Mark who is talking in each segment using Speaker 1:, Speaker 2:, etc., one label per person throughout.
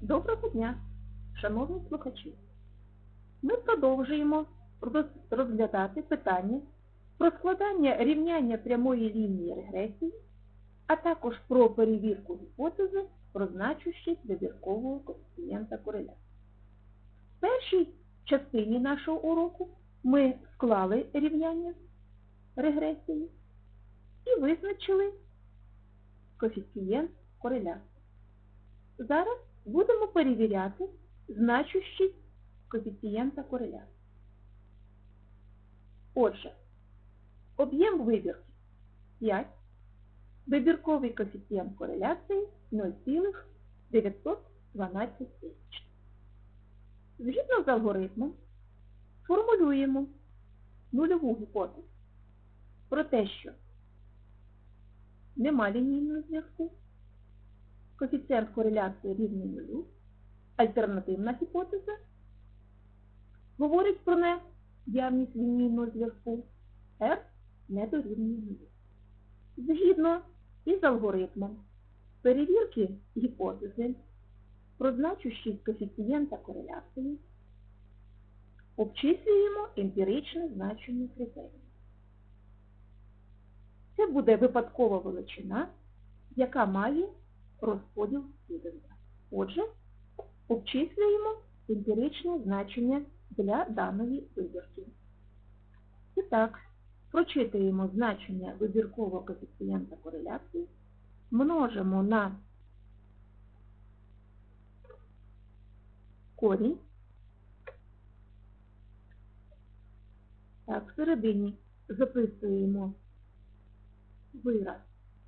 Speaker 1: Доброго дня, шановні слухачі. Ми продовжуємо розглядати питання про складання рівняння прямої лінії регресії, а також про перевірку гіпотези про значущість вибіркового коефіцієнта кореляції. В першій частині нашого уроку ми склали рівняння регресії і визначили коефіцієнт кореляції. Зараз будемо перевіряти значущість коефіцієнта кореляції. Отже, об'єм вибірки 5, вибірковий коефіцієнт кореляції 0,912. Згідно з алгоритмом, формулюємо нульову гіпотезу про те, що нема лінійного зв'язку, коефіцієнт кореляції рівний нулю, альтернативна гіпотеза говорить про неявність лінійного зв'язку, R не дорівнює нулю. Згідно із алгоритмом перевірки гіпотези про значущість коефіцієнта кореляції обчислюємо емпіричне значення критерію. Це буде випадкова величина, яка має розподіл студента. Отже, обчислюємо емпіричне значення для даної вибірки. І так, прочитуємо значення вибіркового коефіцієнта кореляції, множимо на корінь. Так, всередині записуємо вираз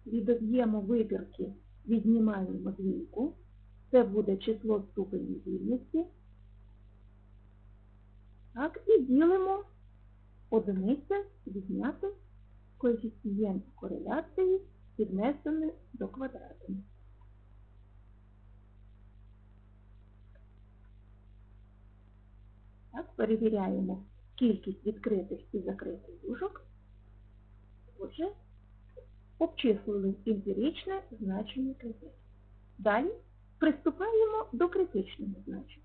Speaker 1: від об'єму вибірки віднімаємо двійку. Це буде число ступенів рівності. Так, і ділимо одиниця відняти коефіцієнт кореляції, піднесений до квадрату. Так, перевіряємо кількість відкритих і закритих дужок. Отже, обчислили емпіричне значення критерію. Далі приступаємо до критичного значення.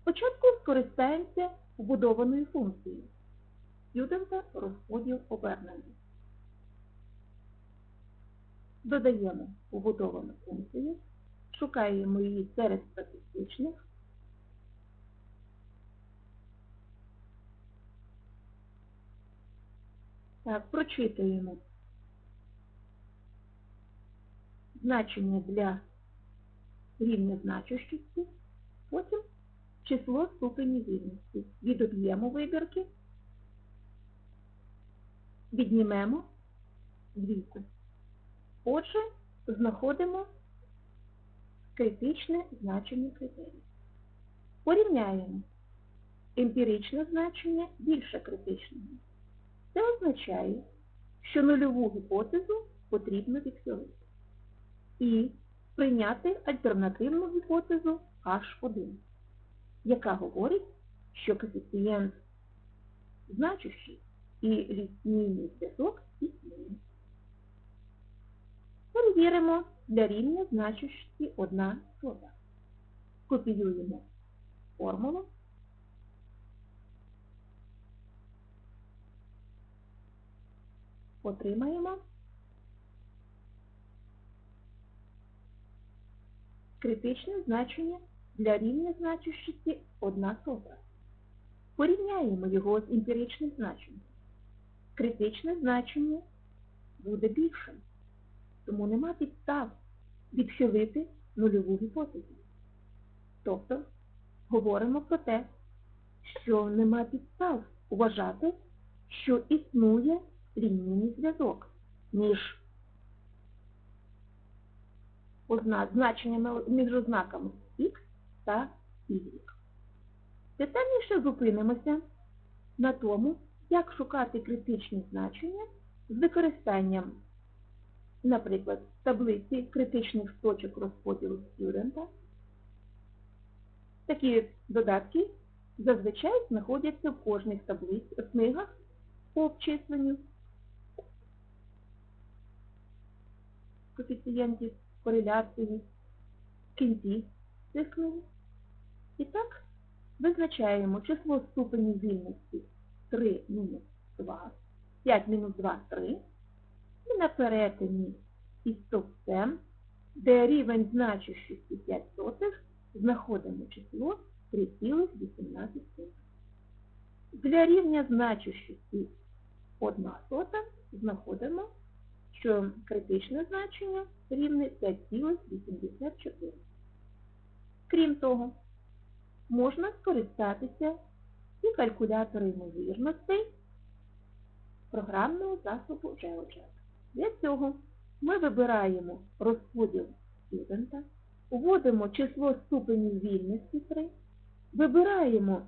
Speaker 1: Спочатку скористаємося вбудованою функцією. Студента розподіл обернений. Додаємо вбудовану функцію, шукаємо її серед статистичних. Так, прочитуємо значення для рівнезначущості, потім число ступенів рівності. Від об'єму вибірки віднімемо двійку. Отже, знаходимо критичне значення критерію. Порівняємо емпіричне значення більше критичного. Це означає, що нульову гіпотезу потрібно відхилити і прийняти альтернативну гіпотезу H1, яка говорить, що коефіцієнт значущий і лінійний зв'язок існує. Перевіримо для рівня значущості 1 сота. Копіюємо формулу. Отримаємо критичне значення для рівня значущості 1 сота. Порівняємо його з емпіричним значенням. Критичне значення буде більшим, тому нема підстав відхилити нульову гіпотезу. Тобто говоримо про те, що нема підстав вважати, що існує лінійний зв'язок між озна... значеннями між ознаками X та Y. Детальніше зупинимося на тому, як шукати критичні значення з використанням, наприклад, таблиці критичних точок розподілу студента. Такі додатки зазвичай знаходяться в кожних таблиць книгах по обчисленню коефіцієнтів кореляції в кінці цикли. І так, визначаємо число ступенів вільності 3 мінус 2, 5 мінус 2 – 3. І на перетині із стовпцем, де рівень значущості 5 сотих, знаходимо число 3,18. Для рівня значущості 1 сота знаходимо, що критичне значення рівне 5,84. Крім того, можна скористатися і калькулятором ймовірностей програмного засобу GeoJet. Для цього ми вибираємо розподіл студента, вводимо число ступенів вільності 3, вибираємо,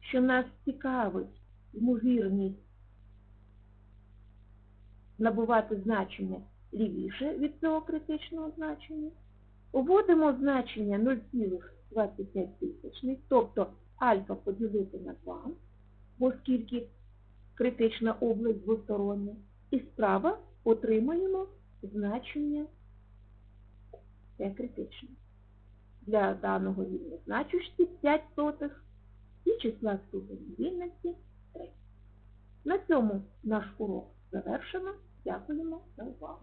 Speaker 1: що нас цікавить ймовірність набувати значення лівіше від цього критичного значення, вводимо значення 0,25 тисячних, тобто альфа поділити на 2, оскільки критична область двостороння, і справа отримаємо значення Т критичне. Для даного рівня значущості 5 сотих і числа ступені вільності 3. На цьому наш урок завершено. 亚克力吗？能装